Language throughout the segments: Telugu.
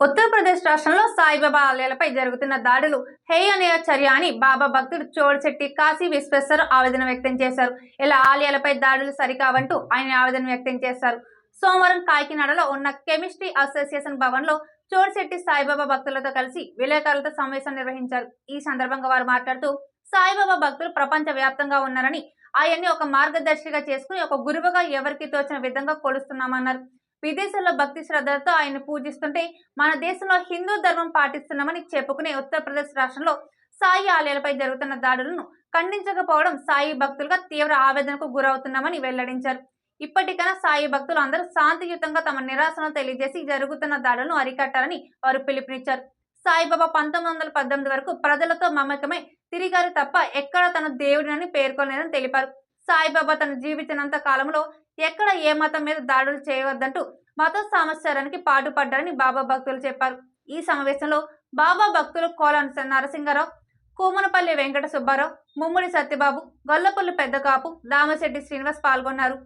ఉత్తరప్రదేశ్ రాష్ట్రంలో సాయిబాబా ఆలయాలపై జరుగుతున్న దాడులు హేయనీయ చర్య అని బాబా భక్తుడు చోడశెట్టి కాశీ విశ్వేశ్వర్ ఆవేదన వ్యక్తం చేశారు. ఇలా ఆలయాలపై దాడులు సరికావంటూ ఆయన ఆవేదన వ్యక్తం చేశారు. సోమవారం కాకినాడలో ఉన్న కెమిస్ట్రీ అసోసియేషన్ భవన్లో చోడశెట్టి సాయిబాబా భక్తులతో కలిసి విలేకరులతో సమావేశం నిర్వహించారు. ఈ సందర్భంగా వారు మాట్లాడుతూ సాయిబాబా భక్తులు ప్రపంచ వ్యాప్తంగా ఉన్నారని ఆయన్ని ఒక మార్గదర్శిగా చేసుకుని ఒక గురువుగా ఎవరికి తోచిన విధంగా కొలుస్తున్నామన్నారు. విదేశాల్లో భక్తి శ్రద్ధలతో ఆయన పూజిస్తుంటే మన దేశంలో హిందూ ధర్మం పాటిస్తున్నామని చెప్పుకునే ఉత్తరప్రదేశ్ రాష్ట్రంలో సాయి ఆలయాలపై జరుగుతున్న దాడులను ఖండించకపోవడం సాయి భక్తులుగా తీవ్ర ఆవేదనకు గురవుతున్నామని వెల్లడించారు. ఇప్పటికైనా సాయి భక్తులు అందరూ శాంతియుతంగా తమ నిరాశను తెలియజేసి జరుగుతున్న దాడులను అరికట్టాలని వారు పిలుపునిచ్చారు. సాయిబాబా పంతొమ్మిది వందల పద్దెనిమిది వరకు ప్రజలతో మమకమై తిరిగారు తప్ప ఎక్కడ తన దేవుడినని పేర్కొనలేదని తెలిపారు. సాయిబాబా తన జీవించినంత కాలంలో ఎక్కడ ఏ మతం మీద దాడులు చేయవద్దంటూ మత సామస్యానికి పాటుపడ్డారని బాబా భక్తులు చెప్పారు. ఈ సమావేశంలో బాబా భక్తులు కోలన్ నరసింహారావు కూమనపల్లి వెంకట సుబ్బారావు ముమ్ముడి సత్యబాబు గొల్లపల్లి పెద్దకాపు దామశెట్టి శ్రీనివాస్ పాల్గొన్నారు.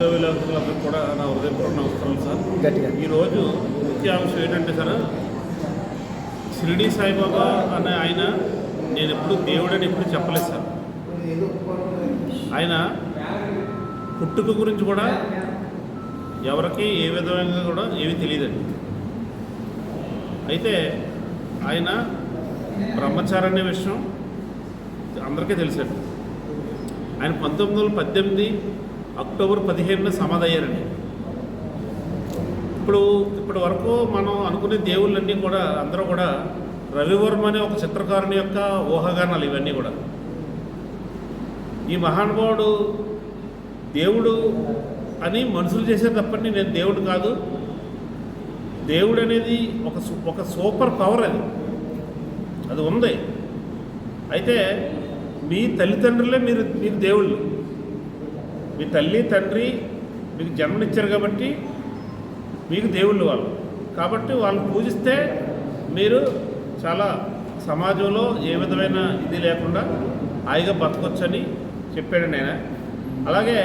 విలాసులందరూ కూడా నా హృదయపూర్వక నమస్కారం సార్. ఈరోజు ముఖ్య అంశం ఏంటంటే సార్ షిరిడి సాయిబాబా అనే ఆయన నేను ఎప్పుడు దేవుడని ఎప్పుడు చెప్పలేదు సార్. ఆయన పుట్టుక గురించి కూడా ఎవరికి ఏ విధంగా కూడా ఏమీ తెలియదండి. అయితే ఆయన బ్రహ్మచారి అనే విషయం అందరికీ తెలిసండి. ఆయన పంతొమ్మిది వందల పద్దెనిమిది అక్టోబర్ పదిహేనున సమాధయ్యారండి. ఇప్పుడు ఇప్పటి వరకు మనం అనుకునే దేవుళ్ళన్నీ కూడా అందరూ కూడా రవివర్మ అనే ఒక చిత్రకారుని యొక్క ఊహాగానాలు ఇవన్నీ కూడా. ఈ మహానుభావుడు దేవుడు అని మనుషులు చేసే తప్పని నేను దేవుడు కాదు. దేవుడు అనేది ఒక ఒక సూపర్ పవర్ అది. అది ఉంది. అయితే మీ తల్లిదండ్రులే మీరు మీకు దేవుళ్ళు. మీ తల్లి తండ్రి మీకు జన్మనిచ్చారు కాబట్టి మీకు దేవుళ్ళు వాళ్ళు. కాబట్టి వాళ్ళని పూజిస్తే మీరు చాలా సమాజంలో ఏ విధమైన ఇది లేకుండా హాయిగా బతకొచ్చని చెప్పాడు ఆయన. అలాగే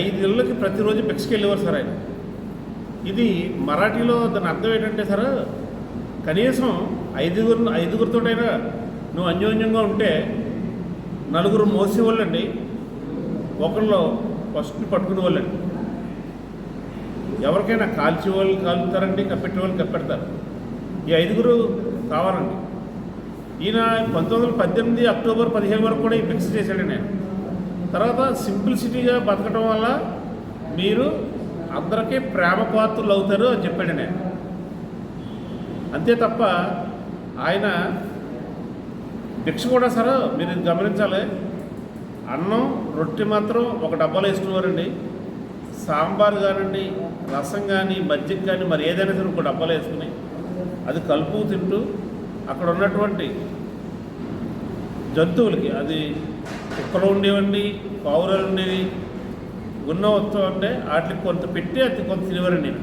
ఐదు ఇళ్ళకి ప్రతిరోజు పిక్స్కి వెళ్ళేవారు సార్ ఆయన. ఇది మరాఠీలో దాని అర్థం ఏంటంటే సార్ కనీసం ఐదుగురు ఐదుగురితోటైనా నువ్వు అన్యోన్యంగా ఉంటే నలుగురు మోసే వాళ్ళండి ఒకళ్ళు ఫస్ట్ పట్టుకునే వాళ్ళండి ఎవరికైనా కాల్చే వాళ్ళు కాలుతారండి కప్పెట్టే వాళ్ళు కప్పెడతారు. ఈ ఐదుగురు కావాలండి. ఈయన పంతొమ్మిది వందల పద్దెనిమిది అక్టోబర్ పదిహేను వరకు కూడా ఈ ఫిక్స్ చేశాడు నేను తర్వాత సింప్లిసిటీగా బతకడం వల్ల మీరు అందరికీ ప్రేమ పాత్రలు అవుతారు అని చెప్పాడు నేను. అంతే తప్ప ఆయన భిక్ష కూడా సరే మీరు ఇది గమనించాలి. అన్నం రొట్టె మాత్రం ఒక డబ్బాలో వేసుకునేవారండి సాంబార్ కానివ్వండి రసం కానీ మజ్జిగ కానీ మరి ఏదైనా సరే ఒక డబ్బాలో వేసుకుని అది కలుపు తింటూ అక్కడ ఉన్నటువంటి జంతువులకి అది కుక్కలు ఉండేవండి పావురాలు ఉండేవి. ఉన్న వస్తువు అంటే వాటికి కొంత పెట్టి అది కొంత తినేవారండి నేను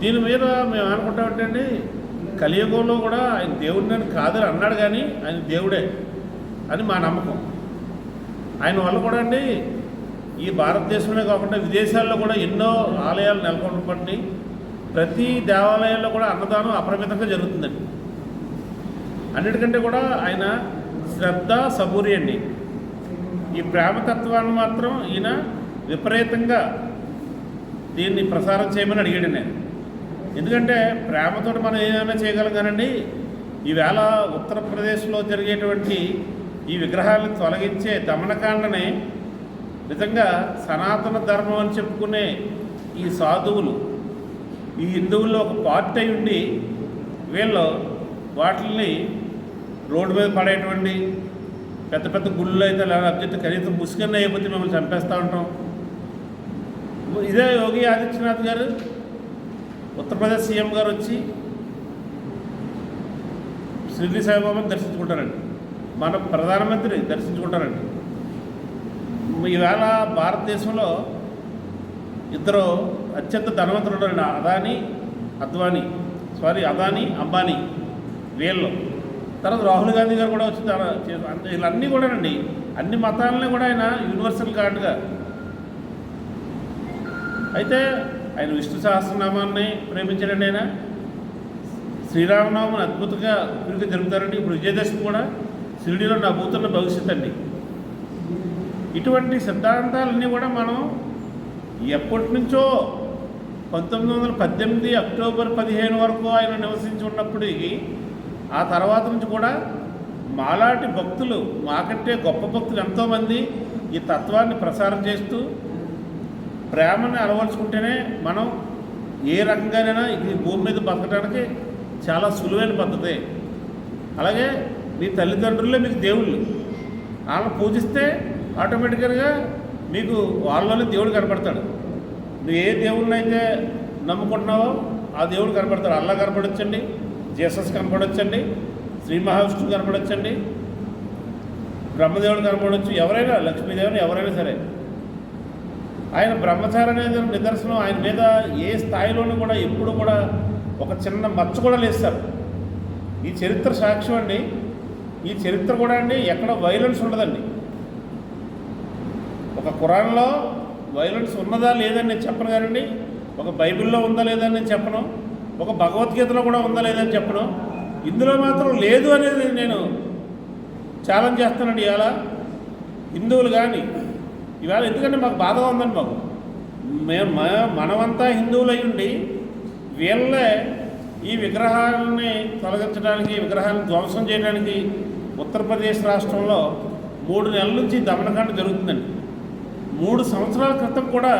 దీని మీద మేము అనుకుంటామంటే అండి కలియుగంలో కూడా ఆయన దేవుడిని అని కాదని అన్నాడు కానీ ఆయన దేవుడే అని మా నమ్మకం. ఆయన వల్ల కూడా అండి ఈ భారతదేశంలో కాకుండా విదేశాల్లో కూడా ఎన్నో ఆలయాలు నెలకొల్పండి ప్రతి దేవాలయాల్లో కూడా అన్నదానం అపరిమితంగా జరుగుతుందండి. అన్నిటికంటే కూడా ఆయన శ్రద్ధ సబూరి అండి. ఈ ప్రేమతత్వాన్ని మాత్రం ఈయన విపరీతంగా దీన్ని ప్రసారం చేయమని అడిగాడు నేను ఎందుకంటే ప్రేమతో మనం ఏదైనా చేయగలం కానండి ఈవేళ ఉత్తరప్రదేశ్లో జరిగేటువంటి ఈ విగ్రహాలను తొలగించే దమనకాండని నిజంగా సనాతన ధర్మం అని చెప్పుకునే ఈ సాధువులు ఈ హిందువుల్లో ఒక పార్ట్ అయి ఉండి వీళ్ళు వాటిని రోడ్డు మీద పడేటువంటి పెద్ద పెద్ద గుళ్ళు అయితే లేదా అబ్జెక్ట్ కనీసం ముసుగన్న అయిపోతే మిమ్మల్ని చంపేస్తూ ఉంటాం. ఇదే యోగి ఆదిత్యనాథ్ గారు ఉత్తరప్రదేశ్ సీఎం గారు వచ్చి శ్రీ సాయిబాబాని దర్శించుకుంటారండి. మన ప్రధానమంత్రి దర్శించుకుంటారండి. ఈవేళ భారతదేశంలో ఇద్దరు అత్యంత ధనవంతులు ఉన్నారండి అదాని అద్వానీ సారీ అదాని అంబానీ వీళ్ళు. తర్వాత రాహుల్ గాంధీ గారు కూడా వచ్చి తన అంత- వీళ్ళన్నీ కూడానండి. అన్ని మతాలని కూడా ఆయన యూనివర్సల్ గాడ్గా అయితే ఆయన విష్ణు సహస్రనామాన్ని ప్రేమించాడండి ఆయన. శ్రీరామనవమిని అద్భుతంగా ఇప్పటికే జరుగుతారండి. ఇప్పుడు విజయదశమి కూడా షిరిడీలో నా భూతున్న భవిష్యత్ అండి. ఇటువంటి సిద్ధాంతాలన్నీ కూడా మనం ఎప్పటి నుంచో పంతొమ్మిది వందల పద్దెనిమిది అక్టోబర్ పదిహేను వరకు ఆయన నివసించి ఉన్నప్పటికీ ఆ తర్వాత నుంచి కూడా మాలాంటి భక్తులు మాకంటే గొప్ప భక్తులు ఎంతోమంది ఈ తత్వాన్ని ప్రసారం చేస్తూ ప్రేమని అలవలుచుకుంటేనే మనం ఏ రకంగానైనా ఈ భూమి మీద బతకడానికి చాలా సులువైన పద్ధతి. అలాగే మీ తల్లిదండ్రులే మీకు దేవుళ్ళు. వాళ్ళని పూజిస్తే ఆటోమేటిక్గా మీకు వాళ్ళలోనే దేవుడు కనపడతాడు. నువ్వు ఏ దేవుడిని అయితే నమ్ముకుంటున్నావో ఆ దేవుడు కనపడతాడు. అల్లా కనపడొచ్చండి. జీసస్ కనపడొచ్చండి శ్రీ మహావిష్ణువు కనపడొచ్చండి బ్రహ్మదేవుడు కనపడవచ్చు ఎవరైనా లక్ష్మీదేవుని ఎవరైనా సరే. ఆయన బ్రహ్మచారి అనేది నిదర్శనం ఆయన మీద ఏ స్థాయిలోనూ కూడా ఎప్పుడు కూడా ఒక చిన్న మచ్చ కూడా లేస్తారు ఈ చరిత్ర సాక్ష్యం అండి. ఈ చరిత్ర కూడా అండి ఎక్కడ వైలెన్స్ ఉండదండి. ఒక కురాన్లో వైలెన్స్ ఉన్నదా లేదని నేను చెప్పను కానండి. ఒక బైబిల్లో ఉందా లేదని నేను చెప్పను. ఒక భగవద్గీతలో కూడా ఉందా లేదని చెప్పడం. ఇందులో మాత్రం లేదు అనేది నేను ఛాలెంజ్ చేస్తానండి ఇవాళ. హిందువులు కానీ ఇవాళ ఎందుకంటే మాకు బాధగా ఉందండి మాకు. మేము మనమంతా హిందువులు అయి ఉండి వీళ్ళే ఈ విగ్రహాలని తొలగించడానికి విగ్రహాలను ధ్వంసం చేయడానికి ఉత్తరప్రదేశ్ రాష్ట్రంలో మూడు నెలల నుంచి దమనకాండ జరుగుతుందండి. మూడు సంవత్సరాల క్రితం కూడా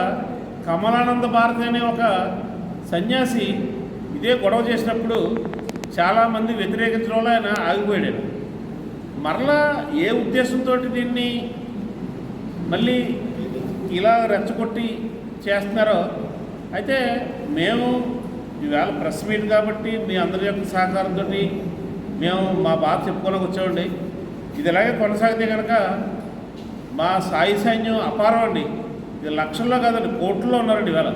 కమలానంద భారతి అనే ఒక సన్యాసి ఇదే గొడవ చేసినప్పుడు చాలామంది వ్యతిరేకించడం ఆయన ఆగిపోయాడు. మరలా ఏ ఉద్దేశంతో దీన్ని మళ్ళీ ఇలా రెచ్చగొట్టి చేస్తున్నారో అయితే మేము ఈవేళ ప్రెస్ మీట్ కాబట్టి మీ అందరి యొక్క సహకారంతో మేము మా బాధ చెప్పుకోవడానికి వచ్చామండి. ఇది ఇలాగే కొనసాగితే కనుక మా సాయి సైన్యం అపారం అండి. ఇది లక్షల్లో కాదండి కోట్లలో ఉన్నారండి ఇవాళ.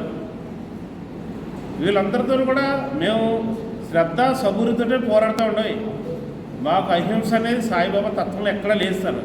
వీళ్ళందరితో కూడా మేము శ్రద్ధ సబూరితోటే పోరాడుతూ ఉండవు మాకు అహింస అనేది సాయిబాబా తత్వంలో ఎక్కడా లేదు సార్.